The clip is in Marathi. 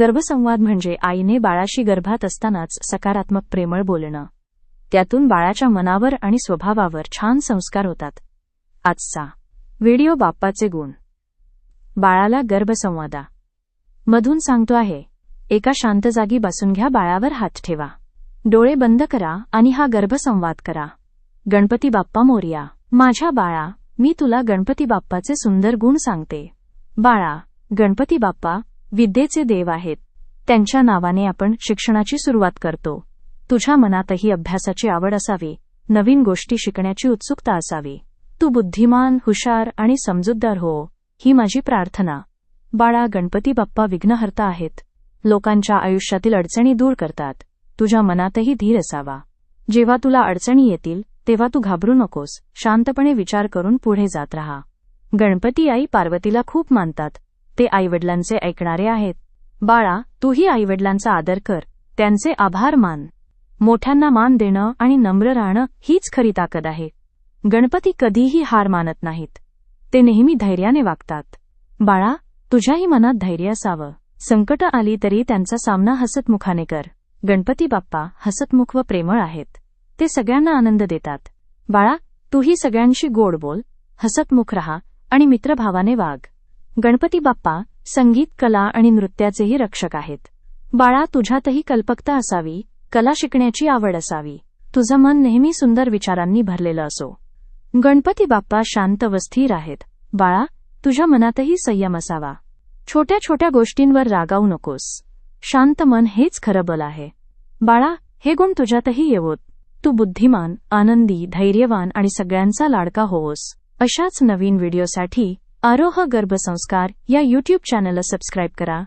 गर्भसंवाद म्हणजे आईने बाळाशी गर्भात असतानाच सकारात्मक प्रेमळ बोलणं. त्यातून बाळाच्या मनावर आणि स्वभावावर छान संस्कार होतात. आजचा व्हिडिओ बाप्पाचे गुण. बाळाला गर्भसंवादा. मधून सांगतो आहे एका शांत जागी बसून घ्या बाळावर हात ठेवा. डोळे बंद करा आणि हा गर्भसंवाद करा. गणपती बाप्पा मोर्या माझ्या बाळा मी तुला गणपती बाप्पाचे सुंदर गुण सांगते. बाळा गणपती बाप्पा विद्येचे देव आहेत. त्यांच्या नावाने आपण शिक्षणाची सुरुवात करतो. तुझ्या मनातही अभ्यासाची आवड असावी. नवीन गोष्टी शिकण्याची उत्सुकता असावी. तू बुद्धिमान हुशार आणि समजूतदार हो. ही माझी प्रार्थना. बाळा गणपती बाप्पा विघ्नहर्ता आहेत. लोकांच्या आयुष्यातील अडचणी दूर करतात. तुझ्या मनातही धीर असावा. जेव्हा तुला अडचणी येतील तेव्हा तू घाबरू नकोस. शांतपणे विचार करून पुढे जात राहा. गणपती आई पार्वतीला खूप मानतात. ते आईवडिलांचे ऐकणारे आहेत. बाळा तूही आईवडिलांचा आदर कर. त्यांचे आभार मान. मोठ्यांना मान देणं आणि नम्र राहणं हीच खरी ताकद आहे. गणपती कधीही हार मानत नाहीत. ते नेहमी धैर्याने वागतात. बाळा तुझ्याही मनात धैर्य असावं. संकट आली तरी त्यांचा सामना हसतमुखाने कर. गणपती बाप्पा हसतमुख व प्रेमळ आहेत. ते सगळ्यांना आनंद देतात. बाळा तूही सगळ्यांशी गोड बोल. हसतमुख रहा आणि मित्रभावाने वाग. गणपती बाप्पा संगीत कला आणि नृत्याचेही रक्षक आहेत. बाळा तुझ्यातही कल्पकता असावी कला शिकण्याची आवड असावी. तुझं मन नेहमी सुंदर विचारांनी भरलेलं असो. गणपती बाप्पा शांत व स्थिर आहेत. बाळा तुझ्या मनातही संयम असावा. छोट्या छोट्या गोष्टींवर रागावू नकोस. शांत मन हेच खरं बल आहे. बाळा हे गुण तुझ्यातही येवोत. तू बुद्धिमान आनंदी धैर्यवान आणि सगळ्यांचा लाडका होवोस. अशाच नवीन व्हिडिओसाठी आरोह गर्भसंस्कार या यूट्यूब चॅनलला सबस्क्राईब करा.